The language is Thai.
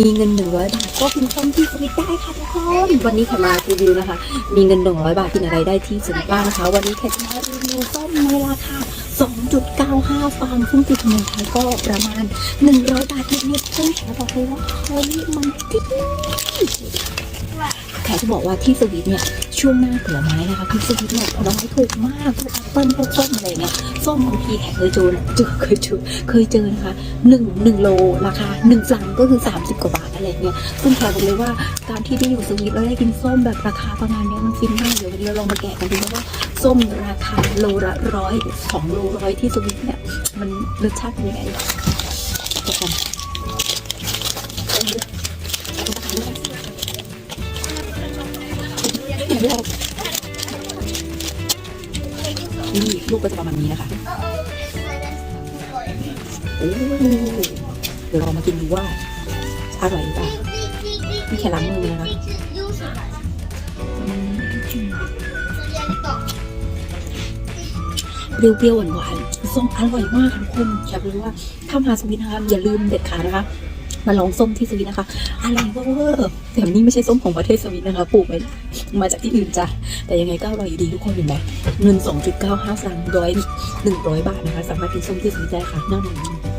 มีเงินหนึ่งร้อยบาทก็กินต้มที่สวิตได้ค่ะทุกคนวันนี้แขกมารีวิวนะคะ มีเงินหนึ่งร้อยบาทกินอะไรได้ที่สวิตบ้างนะคะ วันนี้แขกมารีวิวต้มในราคา2.95ฟางซึ่งติดเงินไทยก็ประมาณ 100 บาทนิดๆซึ่งแขกบอกเลยว่าเฮ้ยมันติด แขกจะบอกว่าที่สวิตเนี่ยช่วงหน้าผลไม้นะคะที่สวิตเนี่ยผลไม้ถูกมากพวกแอปเปิ้ลพวกส้มอะไรเงี้ยส้มบางทีแขกเคยเจอเจอเคยเจอเคยเจอนะคะหนึ่งหนึ่งโลราคาหนึ่งฟลังก็คือ 30 กว่าบาทอะไรเงี้ยซึ่งแขกบอกเลยว่าการที่ได้อยู่สวิตแล้วได้กินส้มแบบราคาประมาณนี้มันฟินมากเดี๋ยววันนี้เราลองมาแกะกันดูนะว่าส้มราคาโลละร้อยสองโลร้อยที่สวิตเนี่ยมันรสชาติเป็นยังไงกัน นี่ลูกก็จะประมาณนี้นะคะโอ้เดี๋ยวเรามากินดูว่าอร่อยหรือเปล่ามีแค่ล้างมือเลยนะคะเปรี้ยวๆหวานๆส้มอร่อยมากทุกคนอยากรู้ว่าถ้ามาสวิตนะคะอย่าลืมเด็ดขาดนะคะ มาลองส้มที่สวิตนะคะ อร่อยเวอร์แต่นี่ไม่ใช่ส้มของประเทศสวิตนะคะ ปลูกมามาจากที่อื่นจ้ะ แต่ยังไงก็อร่อยดีทุกคนเห็นไหมเงิน 2.95สตางร้อยหนึ่งร้อยบาทนะคะ สามารถกินส้มที่สวิตได้ค่ะน่าหน